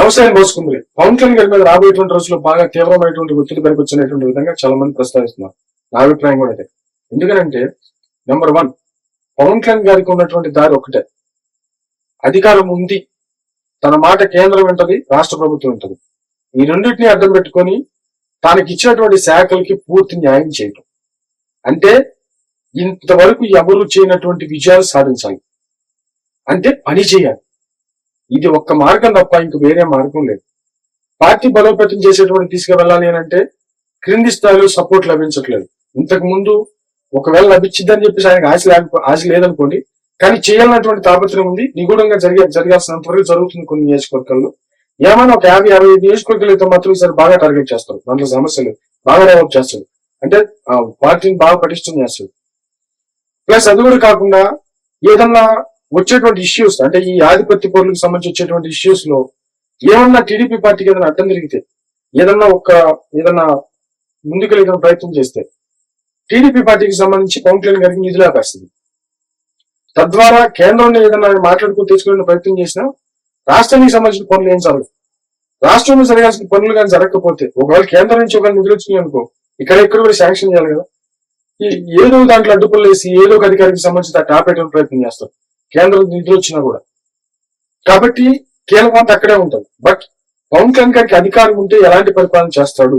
వ్యవసాయం మోసుకుంది. పవన్ కళ్యాణ్ గారి మీద రాబోయేటువంటి రోజుల్లో బాగా తీవ్రమైనటువంటి ఒత్తిడి పనికి వచ్చినటువంటి విధంగా చాలా మంది ప్రస్తావిస్తున్నారు. నా అభిప్రాయం కూడా అదే. ఎందుకంటే నెంబర్ వన్ పవన్ కళ్యాణ్ గారికి ఉన్నటువంటి దారి ఒకటే అధికారం ఉంది. తన మాట కేంద్రం ఉంటది రాష్ట్ర ప్రభుత్వం ఉంటది ఈ రెండింటిని అర్థం పెట్టుకొని తనకి ఇచ్చినటువంటి శాఖలకి పూర్తి న్యాయం చేయటం. అంటే ఇంతవరకు ఎవరు చేయనటువంటి విజయాలు సాధించాలి. అంటే పని చేయాలి. ఇది ఒక్క మార్గం తప్ప ఇంక వేరే మార్గం లేదు. పార్టీ బలోపేతం చేసేటువంటి తీసుకువెళ్ళాలి అని అంటే క్రింది స్థాయిలో సపోర్ట్ లభించట్లేదు. ఇంతకు ముందు ఒకవేళ లభించిద్దని చెప్పేసి ఆయనకు ఆశ లేకపో ఆశ లేదనుకోండి కానీ చేయాలన్నటువంటి తాపత్రయం ఉంది. నిగూఢంగా జరిగే జరగాల్సినంత వరకు జరుగుతుంది కొన్ని నియోజకవర్గాల్లో. ఏమైనా ఒక యాభై అరవై నియోజకవర్గాలు అయితే మాత్రం ఈసారి బాగా టార్గెట్ చేస్తారు. దాంట్లో సమస్యలు బాగా డెవలప్ చేస్తారు. అంటే పార్టీని బాగా పటిష్టం చేస్తారు. ప్లస్ అది కూడా కాకుండా ఏదన్నా వచ్చేటువంటి ఇష్యూస్ అంటే ఈ ఆధిపత్య పౌరులకు సంబంధించి వచ్చేటువంటి ఇష్యూస్లో ఏమన్నా టీడీపీ పార్టీకి ఏదైనా అడ్డం జరిగితే ఏదన్నా ఒక ఏదన్నా ముందుకెళ్ళిన ప్రయత్నం చేస్తే టీడీపీ పార్టీకి సంబంధించి పవన్ కళ్యాణ్ గారికి నిధులు ఆపేస్తుంది. తద్వారా కేంద్రంలో ఏదైనా మాట్లాడుకుని తెచ్చుకునే ప్రయత్నం చేసినా రాష్ట్రానికి సంబంధించిన పనులు ఏం జరగదు రాష్ట్రంలో జరగాల్సిన పనులు కానీ జరగకపోతే ఒకవేళ కేంద్రం నుంచి ఒక నిధులు వచ్చినాయి అనుకో ఇక్కడ ఎక్కడ కూడా శాంక్షన్ చేయాలి కదా. ఏదో దాంట్లో అడ్డుపనులు వేసి ఏదో ఒక అధికారికి సంబంధించి టాపేయడం ప్రయత్నం చేస్తారు. కేంద్రం నిధులు వచ్చినా కూడా. కాబట్టి కీలకం అంతా అక్కడే ఉంటుంది. బట్ పవన్ కళ్యాణ్ గారికి అధికారం ఉంటే ఎలాంటి పరిపాలన చేస్తాడు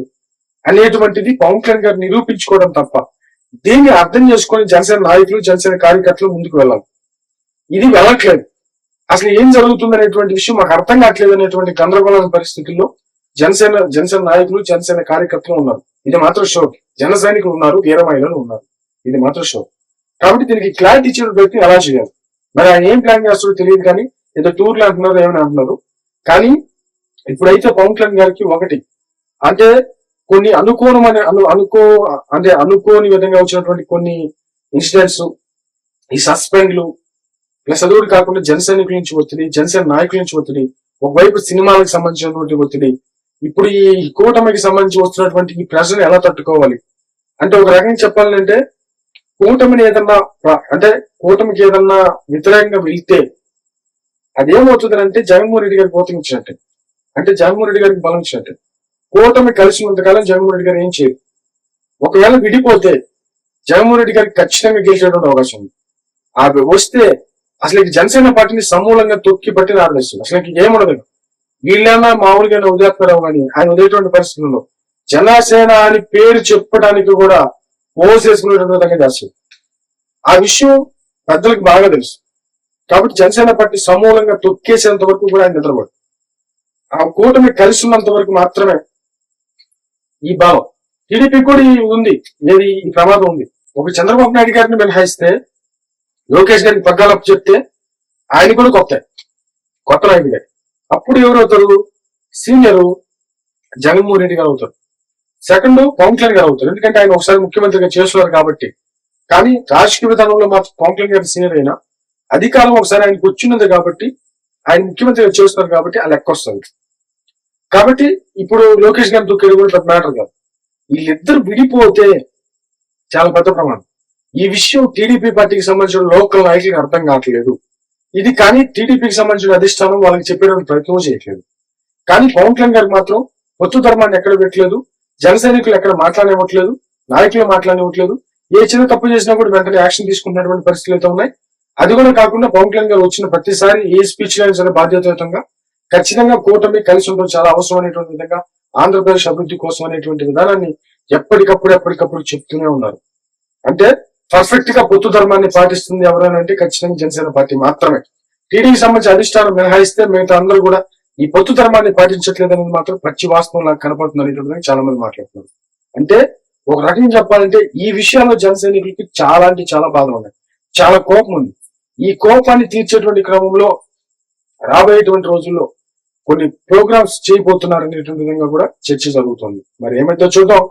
అనేటువంటిది పవన్ కళ్యాణ్ గారు నిరూపించుకోవడం తప్ప దీన్ని అర్థం చేసుకొని జనసేన నాయకులు జనసేన కార్యకర్తలు ముందుకు వెళ్ళాలి. ఇది వెళ్ళట్లేదు. అసలు ఏం జరుగుతుంది అనేటువంటి విషయం మాకు అర్థం కావట్లేదు అనేటువంటి గందరగోళ పరిస్థితుల్లో జనసేన జనసేన నాయకులు జనసేన కార్యకర్తలు ఉన్నారు. ఇది మాత్రం షో. జన సైనికులు ఉన్నారు వీర మహిళలు ఉన్నారు. ఇది మాత్రం షో. కాబట్టి దీనికి క్లారిటీ ఇచ్చిన ప్రయత్నం ఎలా చేయాలి? మరి ఆయన ఏం ప్లాన్ చేస్తాడో తెలియదు కానీ ఏదో టూర్లు అంటున్నారు ఏమని అంటున్నారు కానీ ఇప్పుడైతే పవన్ కళ్యాణ్ గారికి ఒకటి. అంటే కొన్ని అనుకోనమైన అను అనుకో అంటే అనుకోని విధంగా వచ్చినటువంటి కొన్ని ఇన్సిడెంట్స్ ఈ సస్పెండ్లు ప్లస్ అది కాకుండా జనసైనికుల నుంచి ఒత్తిడి జనసేన నాయకుల నుంచి ఒత్తిడి ఒకవైపు సినిమాలకు సంబంధించినటువంటి ఒత్తిడి ఇప్పుడు ఈ కూటమికి సంబంధించి వస్తున్నటువంటి ఈ ప్రెషర్ ఎలా తట్టుకోవాలి? అంటే ఒక రకంగా చెప్పాలంటే కూటమిని ఏదన్నా అంటే కూటమికి ఏదన్నా వ్యతిరేకంగా వెళ్తే అదేమవుతుంది అంటే జగన్మోహన్ రెడ్డి గారికి పోతం ఇచ్చినట్టే. అంటే జగన్మోహన్ రెడ్డి గారికి బలం ఇచ్చినట్టే. కూటమి కలిసినంతకాలం జగన్మోహన్ రెడ్డి గారు ఏం చేయరు. ఒకవేళ విడిపోతే జగన్మోహన్ రెడ్డి గారికి ఖచ్చితంగా గెలిచేటువంటి అవకాశం ఉంది. ఆ వస్తే అసలు జనసేన పార్టీని సమూలంగా తొక్కి పట్టి ఆడలేస్తుంది అసలు ఏముండదు. వీళ్ళైనా మామూలుగా ఉదయపరావు కానీ ఆయన ఉదయటువంటి పరిస్థితుల్లో జనసేన అని పేరు చెప్పడానికి కూడా పోసేసుకునేటువంటి విధంగా చేస్తుంది. ఆ విషయం పెద్దలకు బాగా తెలుసు. కాబట్టి జనసేన పార్టీ సమూలంగా తొక్కేసేంత వరకు కూడా ఆయన నిద్రపడు. ఆ కూటమి కలిసి ఉన్నంత వరకు మాత్రమే ఈ భావం. టీడీపీ కూడా ఉంది. ఏది ఈ ప్రమాదం ఉంది. ఒక చంద్రబాబు నాయుడు గారిని మినహాయిస్తే లోకేష్ గారికి పగ్గాలప్పు చెప్తే ఆయన కూడా కొత్త. కొత్త నాయుడు గారు అప్పుడు ఎవరు అవుతారు సీనియర్ జగన్మోహన్ రెడ్డి గారు అవుతారు. సెకండ్ పవన్ కళ్యాణ్ గారు అవుతారు. ఎందుకంటే ఆయన ఒకసారి ముఖ్యమంత్రిగా చేస్తున్నారు కాబట్టి. కానీ రాజకీయ విధానంలో మాత్రం పవన్ కళ్యాణ్ గారి సీనియర్ అయినా అధికారం ఒకసారి ఆయనకు వచ్చినది కాబట్టి ఆయన ముఖ్యమంత్రిగా చేస్తున్నారు కాబట్టి ఆ లెక్క వస్తుంది. కాబట్టి ఇప్పుడు లోకేష్ గారి దుఃఖం కూడా పెద్ద మ్యాటర్ కాదు. వీళ్ళిద్దరు విడిపోతే చాలా పెద్ద ప్రమాణం ఈ విషయం టీడీపీ పార్టీకి సంబంధించిన లోకల్ నాయకులకు అర్థం కావట్లేదు. ఇది కానీ టీడీపీకి సంబంధించిన అధిష్టానం వాళ్ళకి చెప్పేటువంటి ప్రయత్నం చేయట్లేదు. కానీ పవన్ కళ్యాణ్ గారికి మాత్రం పొత్తు ధర్మాన్ని ఎక్కడ పెట్టలేదు. జన సైనికులు ఎక్కడ మాట్లాడనివ్వట్లేదు నాయకులు మాట్లాడనివ్వట్లేదు ఏ చిన్న తప్పు చేసినా కూడా వెంటనే యాక్షన్ తీసుకుంటున్నటువంటి పరిస్థితులు అయితే ఉన్నాయి. అది కూడా కాకుండా పవన్ కళ్యాణ్ గారు వచ్చిన ప్రతిసారి ఏ స్పీచ్ అయినా సరే బాధ్యతాయుతంగా ఖచ్చితంగా కూటమి కలిసి ఉండడం చాలా అవసరం అనేటువంటి విధంగా ఆంధ్రప్రదేశ్ అభివృద్ధి కోసం అనేటువంటి విధానాన్ని ఎప్పటికప్పుడు ఎప్పటికప్పుడు చెప్తూనే ఉన్నారు. అంటే పర్ఫెక్ట్గా పొత్తు ధర్మాన్ని పాటిస్తుంది ఎవరైనా అంటే ఖచ్చితంగా జనసేన పార్టీ మాత్రమే. టీడీకి సంబంధించి అధిష్టానం మినహాయిస్తే మిగతా అందరూ కూడా ఈ పొత్తు ధర్మాన్ని పాటించట్లేదు అనేది మాత్రం పచ్చి వాస్తవం నాకు కనపడుతుంది చాలా మంది మాట్లాడుతున్నారు. అంటే ఒక రకంగా చెప్పాలంటే ఈ విషయాల్లో జన సైనికులకి చాలా అంటే చాలా బాధలు ఉన్నాయి. చాలా కోపం ఉంది. ఈ కోపాన్ని తీర్చేటువంటి క్రమంలో రాబోయేటువంటి రోజుల్లో కొన్ని ప్రోగ్రామ్స్ చేయబోతున్నారు అనేటువంటి విధంగా కూడా చర్చ జరుగుతుంది. మరి ఏమైతే చూద్దాం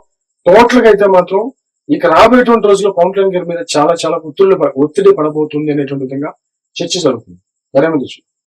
టోటల్ అయితే మాత్రం ఇక రాబోయేటువంటి రోజుల్లో పవన్ కళ్యాణ్ గారి మీద చాలా చాలా ఒత్తిడి ఒత్తిడి పడబోతుంది అనేటువంటి విధంగా చర్చ జరుగుతుంది. మరేమైతే చూద్దాం.